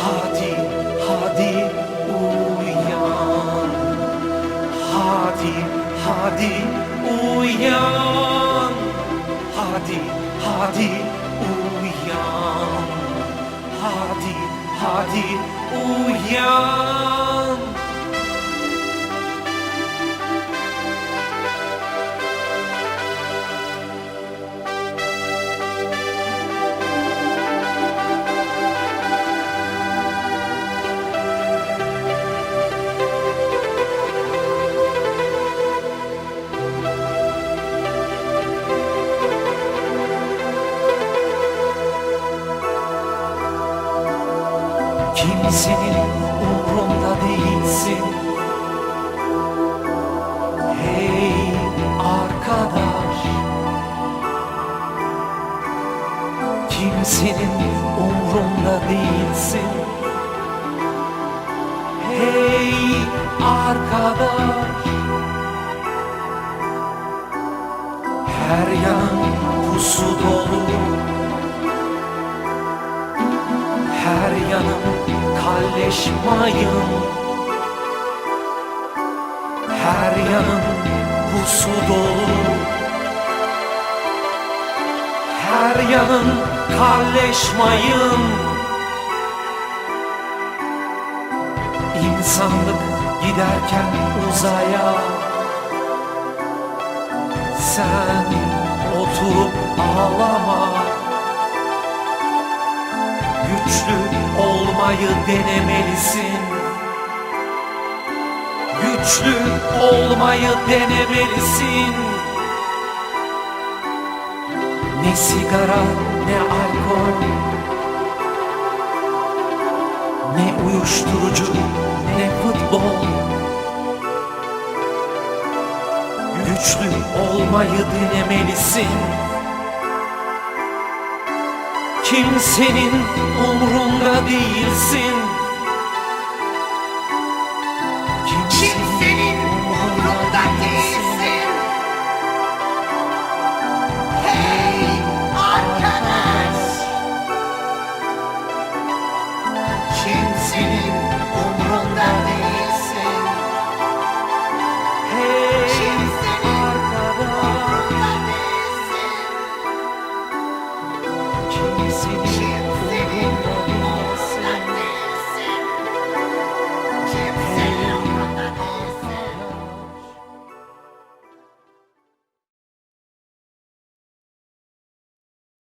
Hadi, hadi uyan. Hadi, hadi uyan. Hadi, hadi uyan. Hadi, hadi. 안. Kimsenin umrunda değilsin. Hey arkadaş. Kimsenin umrunda değilsin. Hey arkadaş. Her yanın pusu dolu yanım kalleş mayın Her yanım pusu dolu Her yanım kalleş mayın İnsanlık giderken uzaya. Sen oturup ağlama Güçlü olmayı denemelisin. Güçlü olmayı denemelisin. Ne sigara ne alkol Ne uyuşturucu ne futbol. Güçlü olmayı denemelisin Kimsenin umrunda değilsin see.